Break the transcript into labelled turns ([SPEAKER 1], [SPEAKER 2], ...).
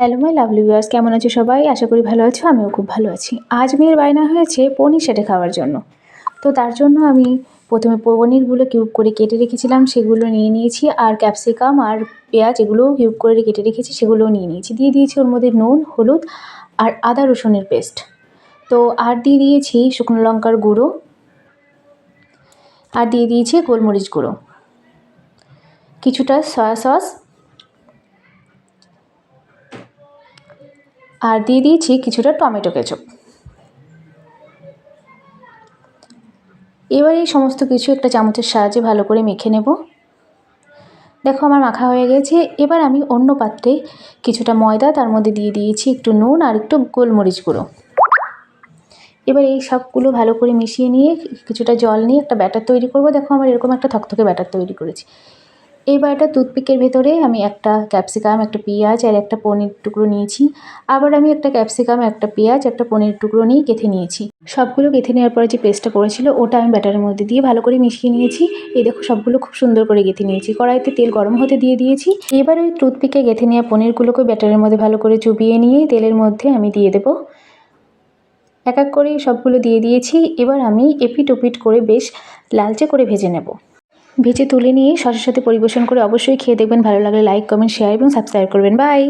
[SPEAKER 1] Hello my lovely viewers কেমন আছো সবাই? আশা করি ভালো আছো, আমিও খুব ভালো আছি। আজ মেয়ের বায়না হয়েছে পনির সেটে খাওয়ার জন্য। তো তার জন্য আমি প্রথমে পনিরগুলো কিউব করে কেটে রেখেছিলাম, সেগুলো নিয়ে নিয়েছি, আর ক্যাপসিকাম আর পেঁয়াজ এগুলোও কিউব করে কেটে রেখেছি, সেগুলোও নিয়ে নিয়েছি। দিয়ে দিয়েছি ওর মধ্যে নুন, হলুদ আর আদা রসুনের পেস্ট। তো আর দিয়ে দিয়েছি শুকনো লঙ্কার গুঁড়ো, আর দিয়ে দিয়েছি গোলমরিচ গুঁড়ো। কিছুটা সয়া সস আর দিয়ে দিয়েছি কিছুটা টমেটো কেচপ। এবার এই সমস্ত কিছু একটা চামচের সাহায্যে ভালো করে মেখে নেব। দেখো আমার মাখা হয়ে গেছে। এবার আমি অন্য পাত্রে কিছুটা ময়দা, তার মধ্যে দিয়ে দিয়েছি একটু নুন আর একটু গোলমরিচ গুঁড়ো। এবার এই সবগুলো ভালো করে মিশিয়ে নিয়ে কিছুটা জল নিয়ে একটা ব্যাটার তৈরি করব। দেখো আমার এরকম একটা থকথকে ব্যাটার তৈরি করেছি। এইবার একটা টুথপিকের ভেতরে আমি একটা ক্যাপসিকাম, একটা পেঁয়াজ আর একটা পনির টুকরো নিয়েছি। আবার আমি একটা ক্যাপসিকাম, একটা পেঁয়াজ, একটা পনির টুকরো নিয়ে গেঁথে নিয়েছি। সবগুলো গেঁথে নেওয়ার পরে যে পেস্টটা করেছিল ওটা আমি ব্যাটারের মধ্যে দিয়ে ভালো করে মিশিয়ে নিয়েছি। এই দেখো, সবগুলো খুব সুন্দর করে গেঁথে নিয়েছি। কড়াইতে তেল গরম হতে দিয়ে দিয়েছি। এবার ওই টুথপিকে গেঁথে নেওয়া পনিরগুলোকে ব্যাটারের মধ্যে ভালো করে চুবিয়ে নিয়ে তেলের মধ্যে আমি দিয়ে দেবো। এক এক করে সবগুলো দিয়ে দিয়েছি। এবার আমি এপিট ওপিট করে বেশ লালচে করে ভেজে নেব। ভেজে তুলে নিয়ে সসের সাথে পরিবেশন করে অবশ্যই খেয়ে দেখবেন। ভালো লাগলে লাইক কমেন্ট শেয়ার এবং সাবস্ক্রাইব করবেন। বাই